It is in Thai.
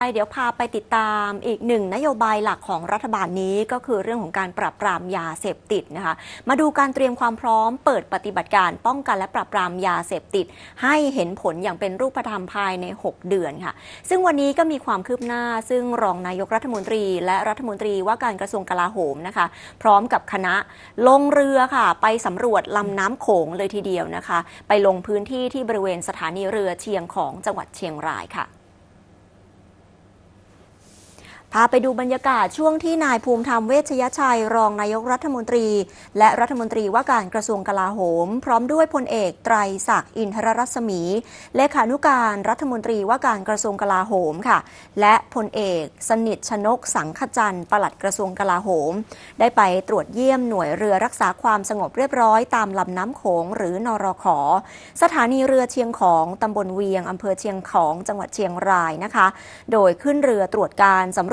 เดี๋ยวพาไปติดตามอีกหนึ่งนโยบายหลักของรัฐบาลนี้ก็คือเรื่องของการปราบปรามยาเสพติดนะคะ มาดูการเตรียมความพร้อมเปิดปฏิบัติการป้องกันและปราบปรามยาเสพติด ให้เห็นผลอย่างเป็นรูปธรรมภายใน 6 เดือนค่ะ ซึ่งวันนี้ก็มีความคืบหน้า ซึ่งรองนายกรัฐมนตรี และรัฐมนตรีว่าการกระทรวงกลาโหมนะคะ พร้อมกับคณะลงเรือค่ะ ไปสำรวจลำน้ำโขงเลยทีเดียวนะคะ ไปลงพื้นที่ที่บริเวณสถานีเรือเชียงของจังหวัดเชียงรายค่ะ พาไปดูบรรยากาศช่วงที่นายภูมิธรรมเวชยชัย รองนายกรัฐมนตรี และรัฐมนตรีว่าการกระทรวงกลาโหม พร้อมด้วยพลเอกไตรศักดิ์อินทรรัศมี เลขานุการรัฐมนตรีว่าการกระทรวงกลาโหมค่ะ และพลเอกสนิทชนกสังขจันทร์ปลัดกระทรวงกลาโหม ได้ไปตรวจเยี่ยมหน่วยเรือรักษาความสงบเรียบร้อยตามลำน้ำโขงหรือนรขสถานีเรือเชียงของตำบลเวียงอำเภอเชียงของจังหวัดเชียงรายนะคะ โดยขึ้นเรือตรวจการสำรวจ